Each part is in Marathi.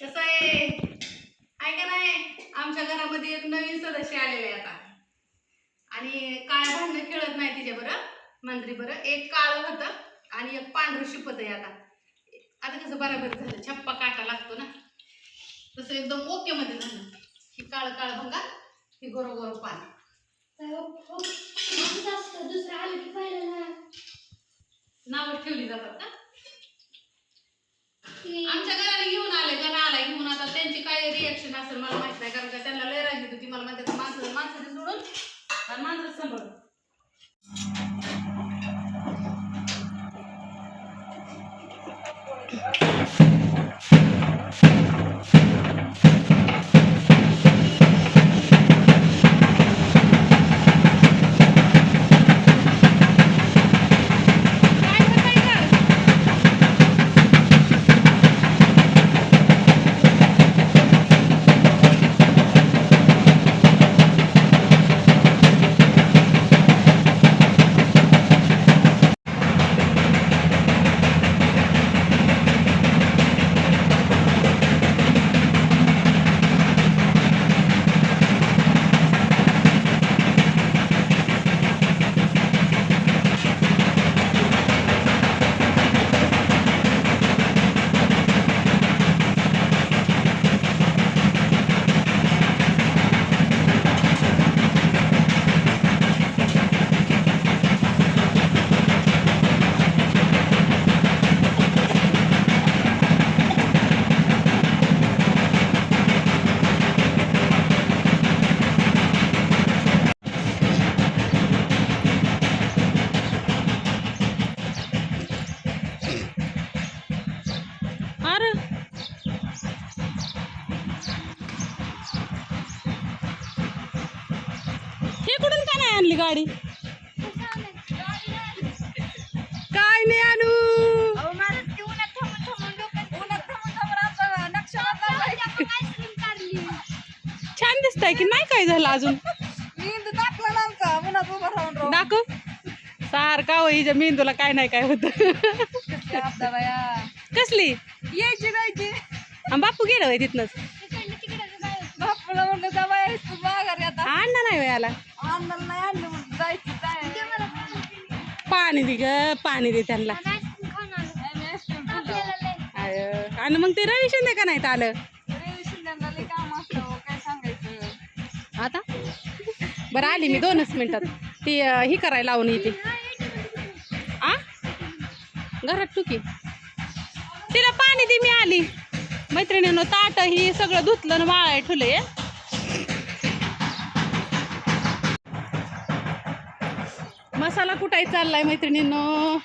कसं आहे? आहे का नाही? आमच्या घरामध्ये एक नवीन सदस्य आलेले आता. आणि काय भांडणं खेळत नाही तिच्या बरं मंत्री बरं. एक काळ होतं आणि एक पांढरं शिपत आहे आता. आता कसं बराबर झालं? छप्पा काटा लागतो ना. तसं एकदम ओके मध्ये झालं. ही काळ काळ भंगा ही गोरो गोरो पान दुसरं आलं की पाहिलं नावं ठेवली जातात का? की आमच्या घराला घेऊन आले जण नाही आणली गाडी? काय नाही आणू. छान दिसतंय की नाही काय झालं अजून? दाखव. सारखा हो हिच्या मेंदूला काय नाही काय होत. कसली यायची जायची. बापू गेलं तिथनच. आणलं नाही नाही जाय पाणी दे ग पाणी दे त्यांना. आणि मग ते रवी शिंदे का नाहीत आलं? हो, काय सांगायचं? आता? बरं आली मी दोनच मिनिटात. ती ही करायला लावून येते. आ? घरात टुकी तिला पाणी दे मी आली. मैत्रिणीनं ताट ही सगळं धुतलं वाळाय ठुले मसाला कुठाय चाललाय मैत्रिणीनं?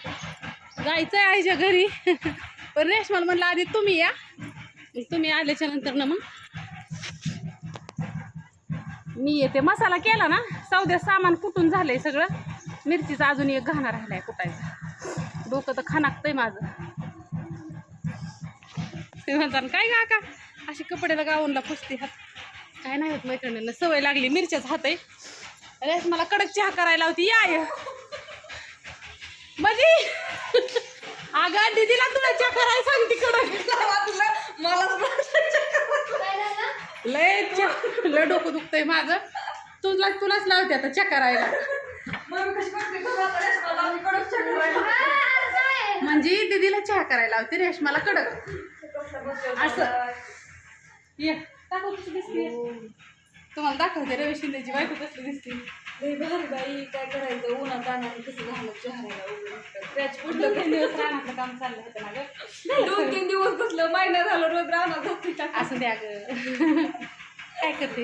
आहे आईच्या घरी. पण रेशमाला म्हणलं आधी तुम्ही या. तुम्ही आल्याच्यानंतर ना मग. मी येते. मसाला केला ना सौद्या सामान कुठून झालंय सगळं? मिरचीचा अजून एक घाणा राहिलाय कुठायचा. डोकं तर खानाकतंय माझं. ते म्हणतात काय का का अशी कपड्याला गाऊनला पुसते हात. काय नाही होत मैत्रिणींना सवय लागली मिरच्याच हात आहे अरे मला कडक चहा करायला होती या ये. म्हणजे अगं दीदीला तुला चहा करायला सांगते कडक. लय चहा लय डोकं दुखतंय माझं. तुला तुलाच लावते आता चहा करायला. म्हणजे दीदीला चहा करायला लावते रेशमाला कडक. असं. ये. दिसते तुम्हाला दाखवते रवी शिंदेची बायको कसली दिसते. भारी बाई काय करायचं? उन्हात जाणार कसं. त्याच पुढलं तीन दिवस काम चाललं होतं ना गं? दोन तीन दिवस बसलं महिना झालं रोज राहणार जाते असं द्या ग. काय करते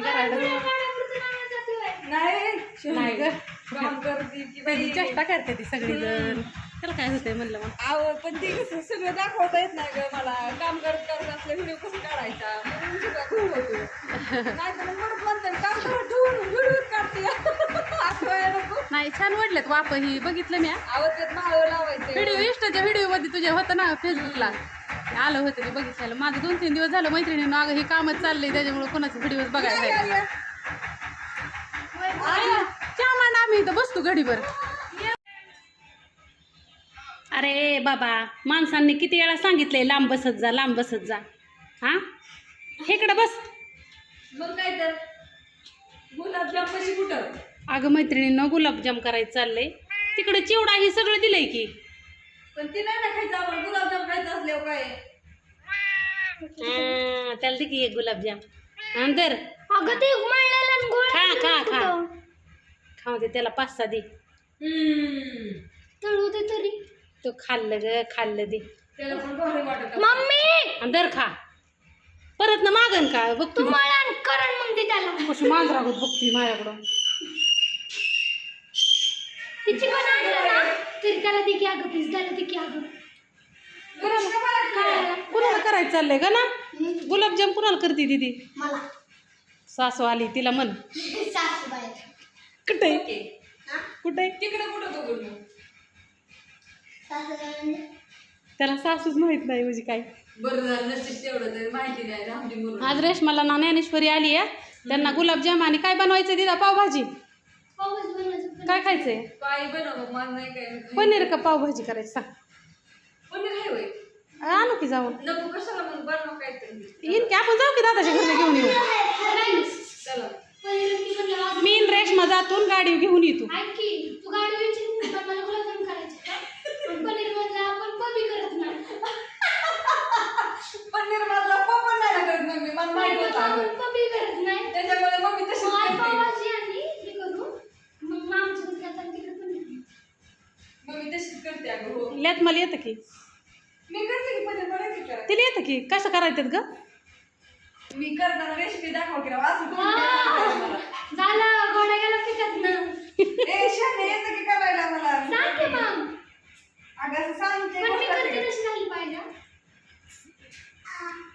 नाही नाही ग. काम करते की त्याची बाई. चेष्टा करते ती सगळी जण त्याला काय होतंय म्हणलं मग? आव पण ते कसं सगळं दाखवता येत नाही ग मला. काम करत करत असलं व्हिडिओ कसं काढायचा? म्हणून सगळं खूप होतो. नाही तर मग म्हणत म्हणते काम करत ठेवून व्हिडिओ काढते. असं व्हायला नको. नाही छान वाटलेत वाप ही बघितलं मी आवत त्यात माळव लावायचं व्हिडिओ इंस्टाच्या व्हिडिओमध्ये तुझ्या होतं ना फेसबुकला आलं होतं ते बघितलं माझं दोन तीन दिवस झालं मैत्रिणीनं. अगं हे कामच चाललंय त्याच्यामुळे कोणाचे व्हिडिओ बघायला चहा मांड आम्ही इथं. बसतो घडीभर. अरे बाबा माणसांनी किती वेळा सांगितलंय लांब बसत जा लांब बसत जा. हा? इकडं बस. मग काय तर? गुलाबजाम कशी कुठं? अगं मैत्रिणीनं गुलाबजाम करायचं चाललंय. तिकडे चिवडा हे सगळं दिलंय की. पण ते नाही ना खायचं आपण गुलाबजाम खायचं असल्यावर काय? हा, त्याला दे की एक गुलाबजाम. अंदर अगं ते उमळलेलं खा खा खा. खाऊ दे त्याला पाच सहा दे. हम्म. तळू दे तरी. तो खाल्लं ग खाल्लं दे. त्याला पण भारी वाटत. मम्मी! अंदर खा. परत ना मागन का बघ तू. तू मला आणि करण मग दे त्याला. कशी मांजरागत बघती माझ्याकडं. ते चिकन आणलं ना? तरी त्याला दे की अगं प्लीज त्याला दे की अगं. काय कुणाला करायचं चाललंय का ना? गुलाबजाम कुणाला करते दिदी? मला. सासू आली तिला म्हण. सासूबाई. कुठे? ओके. कुठे? तिकडे कुठं बघून? त्याला सासूच माहीत नाही म्हणजे काय. बरं झालं नशीब तेवढं तरी माहिती नाही रामजी म्हणून आज रेशमाला ना ज्ञानेश्वरी आली आहे. त्यांना गुलाबजाम आणि काय बनवायचं दिदा पावभाजी. काय खायचंय? काही बनव मला नाही काय पनीर का पावभाजी करायची? सांग. पनीर आहे होय. आणू की जाऊन नको कशाला मग? बनव काहीतरी. येईन की आपण जाऊ की दादाच्या घरला घेऊन येऊ. चला. मी आणि रेशमा जातून गाडी घेऊन येतो. तू गाडी विचारून पण मला गुलाबजाम करायचे का पण पनीर मधला आपण कमी करत नाही पनीर मधला पप्पा नाही ना करत मम्मी मला माहीत होतं अगं. कमी करत नाही. त्याच्यामुळे मम्मी आज करते. पावभाजी आणि हे करू. मग मग आमच्या घरी जाताना तिकडे पनीर मम्मी तशीच करते अगं हो. ल्यात मला येतं की. मी करते की पनीर मला येते करायला. तिला येतं की? कसं करायचं ग? मी करताना रेसिपी दाखव की राव, असं करून वाह! द्या मला. झालं गोडा गेला पिकत ना ए शाने येतं की करायला मला. सांग की मग. अगं सांगते पण मी पाहिजे.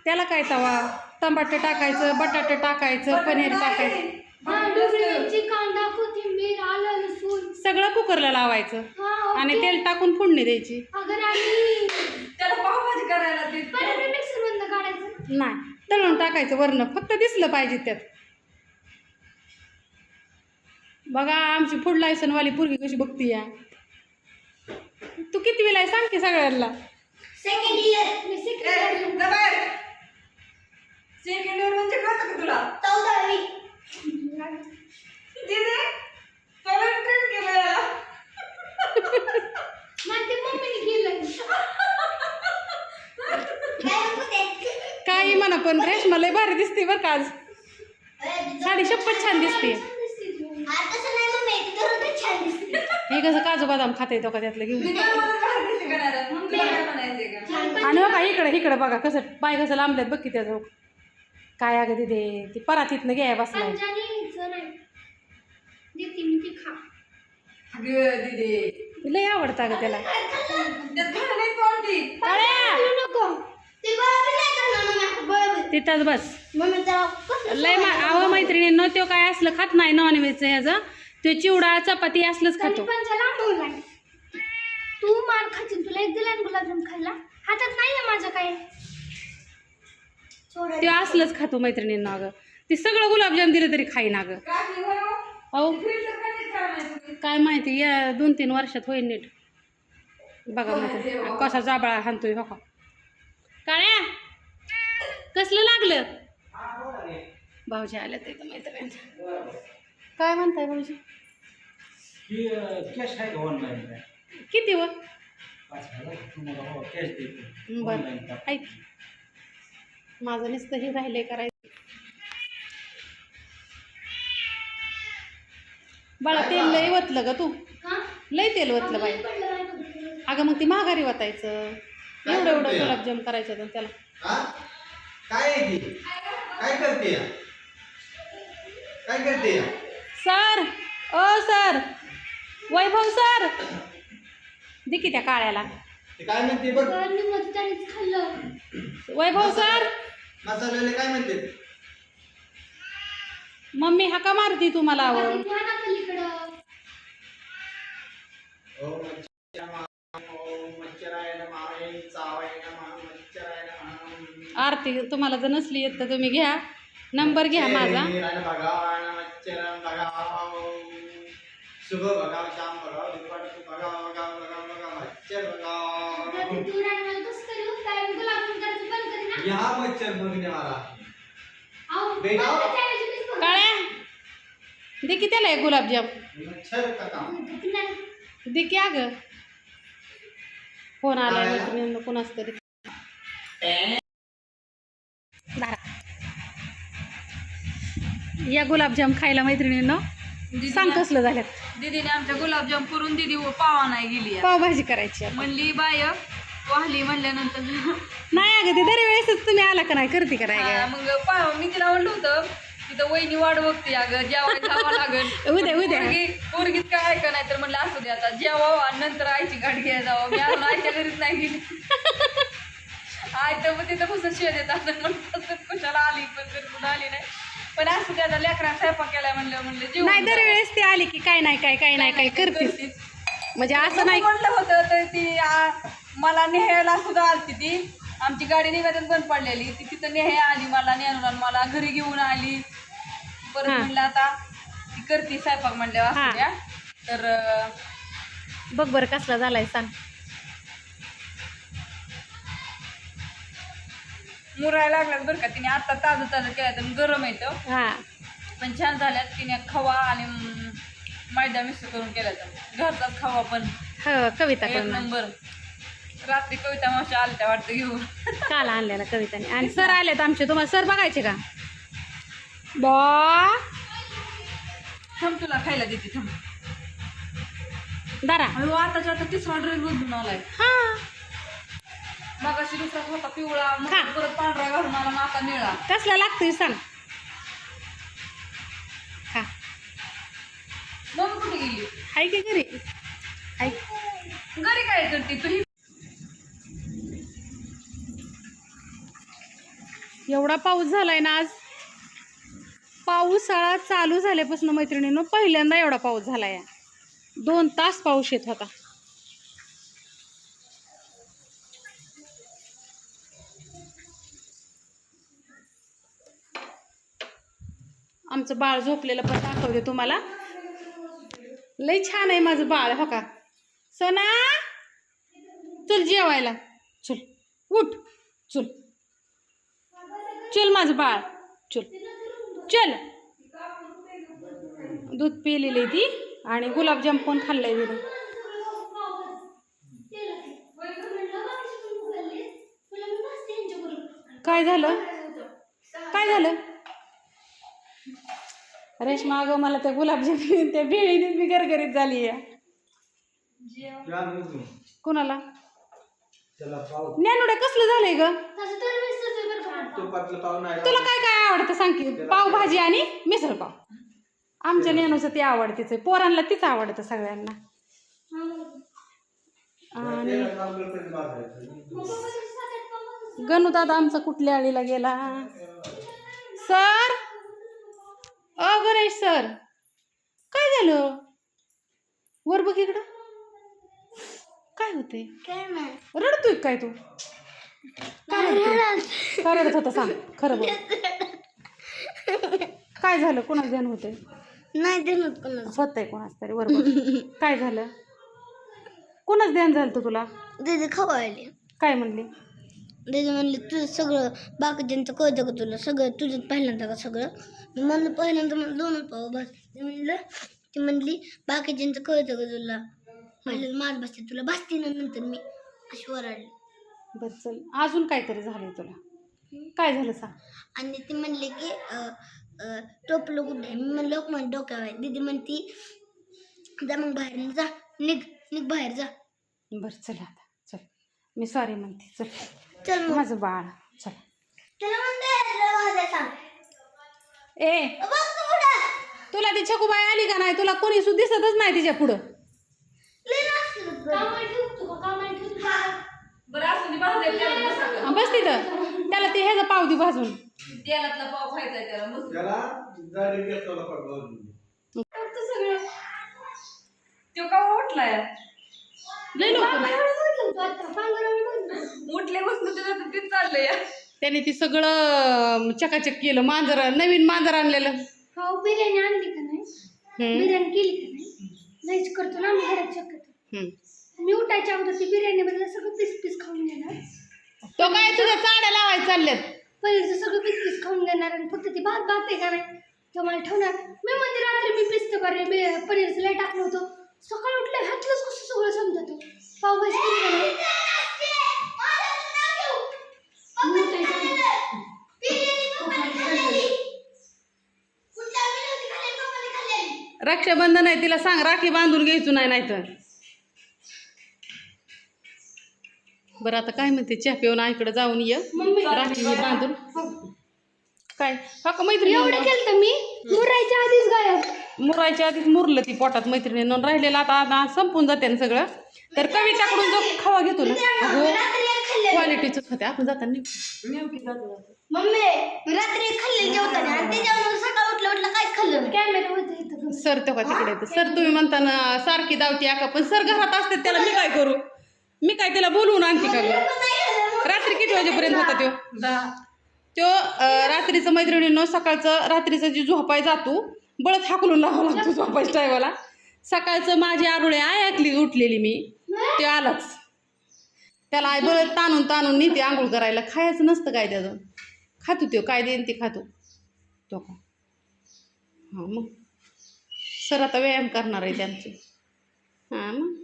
त्याला काय तवा? टमाटे टाकायचं बटाटे टाकायचं पनीर टाकायचं. हा ढोबळी मिरची कांदा कोथिंबीर आलं लसूण. सगळं कुकरला लावायचं. हा आणि ओके. तेल टाकून फोडणी द्यायची. अगर आणि त्याला पावभाजी करायला ते पनीर मिक्सर मधनं काढायचं नाही तळून टाकायचं वरनं. फक्त दिसलं पाहिजे त्यात. बघा आमची फूड लायसनवाली पोरगी कशी बघती या तू किती वेळा आहे? सांग की सगळ्यांना. सेकंड इयर मी सेकंड. Second year म्हणजे कळतं का तुला? चौदावी. दीदी त्याला ट्रेन केलं याला. मला ते मम्मीने केलं. काही म्हणा पण रेशमा लय भारी दिसते बरं का आज. साडी शपथ छान दिसते. हे कसं काजू बदाम खाता येतो का त्यातलं घेऊन? आणि बघा इकडे इकडे बघा कसं पाय कसं लांबल्यात बघ की त्याचं काय अगं तिथे ती परातीतनं घ्याय बसलाय. देते मी ती खा. अगं दीदी. लय आवडतं अगं त्याला. ते तिथंच बस. लय मा अहो मैत्रिणींनो तो काय असलं खात नाही नॉनव्हेजचं ह्याचं. तो चिवडा चपाती असलंच तरी खातो पण त्याला तू मार खाशील तुला एक दिला ना गुलाबजाम खायला? हातात नाहीये माझ्या काय. सोडा ते असलंच खातो मैत्रिणींना अगं. ते सगळं गुलाबजाम दिलं तरी खाईन अगं. हो? अहो? काय माहिती या दोन तीन वर्षात होईल नीट. बघा माहिती. कसा जाबळा हाणतोय हो का? काळ्या कसलं लागलं? भाऊजी आल्या ते मैत्रिणींच्या. काय म्हणताय भाऊजी? ही कॅश आहे का ऑनलाईन किती व? पाच हजार. तुम्हाला हो कॅश देतो. बरं. ऑनलाईन ऐक. माझं नुसतं हे राहिलंय करायचं. बाळा तेल लय वतलं ग तू. हा? लय तेल वतलं बाई. अगं मग ती माघारी वतायचं. एवढं एवढं गुलाबजाम करायचं होतं त्याला. हा? काय आहे ती? काय करते? या? काय करते? या? सर ओ सर वैभव सर. दे की त्या काळ्याला. ते काय म्हणते बघ. तर मी मध्ये त्यानेच खाल्लं. वैभव सर. मसाल्याला काय म्हणते? मम्मी हाका मारती तुम्हाला घ्या ना पलीकडं ओ मच्छर ओ. आरती तुम्हाला जर नसली येत तर तुम्ही घ्या. नंबर घ्या माझा. यहाँ मच्छर भगने वाला अहो, बेटा. मला त्यावेळेस मीच बघ- काळ्या. दे की त्याला एक गुलाबजाम. मच्छर का काम नाही. दे की अगं. फोन? मैत्रिणींना कोणाच तरी या गुलाबजाम खायला मैत्रिणींना सांग कसलं झाल्यात? दीदीने आमच्या गुलाबजाम करून दीदी पावा नाही गेली. पावभाजी करायची. म्हणली बाय वाहली म्हणल्यानंतर. नाही अगं ते दरवेळेसच तुम्ही आला का नाही? करते का नाही हा? मग पाव मी तिला म्हणलं होतं तिथं वहिनी वाट बघते अगं जेवायला जावं लागेल. उद्या उद्या. पोरगी पोरगीत काय ऐका नाही तर म्हणलं असू दे आता जेवावं आणि नंतर आईची गाठ घ्यायला जावं. मी अजून आईच्या घरीच नाही गेली. आई तर मग तिथं कसं शेत येत असं म्हणत असं कशाला आली पण घरी कुठं आली नाही. पण असू दे आता स्वयंपाक केलाय म्हणलं म्हणलं नाही जावं. दरवेळेस ती आली की काय नाही काय काय नाही काय करतीस. म्हणजे असं नाही म्हणलं होतं तर ती आ, मला नेहायला सुद्धा आलती ती आमची गाडी निघतच बंद पडलेली ती तिथं नेहे आली मला नेहून आणि मला घरी घेऊन आली परत हा. म्हणलं आता ती करते स्वयंपाक म्हणल्यावर हा. द्या तर अं, बघ बरं कसला झालाय सांग मुरायला लागल्यात बरं का. तिने आता ताजं ताजं केलं तर गरम येतं हा. पण छान झाल्यात तिने खवा आणि मैदा मिक्स करून केला तर घरचाच खवा पण. हो कविता एक करून नंबर. रात्री कविता मावशी आलत्या वाटतं घेऊन. काल आणलेला कविताने. आणि सर आलेत आमचे. तुम्हाला सर बघायचे का? बॉ. थांब तुला खायला देते. थांब. दारा. आताच्या आता तिसरा ड्रेस बदलून आलाय. हा. मग अशी दुसरा होता पिवळा मग. परत पांढरा घालून आला मग आता निळा. कसला लागतोय सांग. खा मग कुठे गेली? हाय की घरी? हाय. घरी काय करते तुझी एवढा पाऊस झालाय ना आज. पावसाळा चालू झाल्यापासून मैत्रिणीनं पहिल्यांदा एवढा पाऊस झाला या दोन तास पाऊस येत होता. आमचं बाळ झोपलेलं पण दाखवते तुम्हाला. लई छान आहे माझं बाळ हो का? सना चल जेवायला. चल उठ. चल. चल माझं बाळ. चल. चल. दूध पिलेली ती आणि गुलाबजाम पण खाल्लंय तिने काय झालं? काय झालं? रेशमा अगं मला त्या गुलाबजाम त्या भेळीने मी गरगरीत झाली आहे. या कोणाला? ज्ञानुड्या कसलं झालंय ग? तुला काय काय आवडतं सांग की? पावभाजी आणि मिसळ पाव. आमच्या नेनूचं ते आवडतेच आहे. पोरांना तीच आवडतं सगळ्यांना. आणि. गणू दादा आमचा कुठल्या आळीला गेला? सर! अ गणेश सर. काय झालं? वर बघ इकडं. काय होते काय नाही. रडतोय काय तू? काय रडतोय काय रडत होता? सांग. खरं बोल. काय झालं? कोणाच ध्यान होते नाही देणार कोणाच. होत आहे कोणाच तरी. बरोबर काय झालं? कोणाच ध्यान झालं होतं तुला? दीदी खवायले काय म्हणले? दीदी म्हणले तुझं सगळं बाकीच्यांचं कळतं का तुला? सगळं तुझं पहिल्यांदा का सगळं? मी म्हणलं पहिल्यांदा मला दोनच पाव बस. ते म्हणलं ती म्हणली बाकीच्यांचं कळतं का तुला? म्हणलं माझ बसते तुला बसते ना नंतर मी. अशी वराडली बरं चल. अजून काहीतरी झालंय तुला? काय झालं सांग. आणि ती म्हणली की अं, अं, टोपलं कुठे मी म्हणलं मग डोक्यावर आहे. दीदी म्हणती जा मग बाहेर जा. निघ निघ बाहेर जा. बरं चल आता. चल. मी सॉरी म्हणते. चल. चल. मग माझं बाळ. चल. त्याला म्हणते सांग. ए. बघ तू तुला ती छकुबाई आली का नाही? तुला कोणी सुद्धा दिसतच नाही तिच्या पुढं. बरं. असं त्याला बसा? हा, तिथं. त्याला ते ह्याचं पाव दे भाजून. तेलातला पाव खायचा आहे त्याला मस्त त्याला घेतला पडलं तो का उठलाय? लय लवकर. उठले बसलं त्याला तर तेच चाललंय. त्याने ती सगळं चकाचक केलं. मांजर नवीन मांजर आणलेलं. हो बिर्याणी आणली का नाही? बिर्याणी केली का नाही? नाहीच करतो ना आम्ही घरात हम्म. मी उठायच्या अगोदर ती बिर्याणी बद्दल सगळं पीस पीस खाऊन घेणार. तो काय तुझ्या चाड्या लावायला चालल्यात? पनीरचं सगळं पीस पीस खाऊन देणार आणि फक्त ती भात भात आहे का नाही तो मला ठेवणार. मी म्हणते रात्री मी पिसतं बरे पनीरचं लय टाकलं होतं. सकाळी उठलं घातलंच कसं सगळं समजत? झालं? रक्षाबंधन आहे तिला सांग राखी बांधून घ्यायचो नाही नाही तर बरं आता काय म्हणते? चहा पिऊन आईकडे जाऊन ये. राखी बांधून. काय? हा का मैत्रिणी एवढं केलं तर मी? मुरायच्या आधीच गायब. मुरायच्या आधीच मुरलं ती पोटात मैत्रिणीनं. राहिलेलं आता आता संपून जाते ना सगळं. तर कविताकडून जो खावा घेतो ना अगो क्वालिटीच खाते. आपण जाताना नाही. मम्मी मी रात्री एक खाल्लेलं जेवताना. आणि त्याच्यावर सकाळ उठलं उठलं काहीच खाल्लं नाही कॅमेरा होतं इथं सर तेव्हा तिकडे येतं? सर तुम्ही म्हणताना सारखी दावती आका पण सर घरात असते त्याला मी काय करू? मी काय त्याला बोलवून आणते का गं? रात्री किती वाजेपर्यंत होता त्यो त्यो रात्रीचं मैत्रिणीनं सकाळचं रात्रीचं जी झोपाय जातो बळत हाकलून लावावं लागतो झोपायच्या टायमाला. सकाळचं माझी आरुळे आय ऐकली उठलेली मी. ते आलाच. त्याला आई बळत ताणून ताणून नेते आंघोळ करायला. खायचं नसतं काय त्याचं. खातो त्यो काय देईन ते खातो. तो का हां मग. सर आता व्यायाम करणार आहे त्यांचे. हां मग.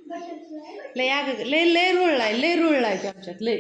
लय आग लय लय रुळलाय लय रुळलाय ते आमच्यात लय.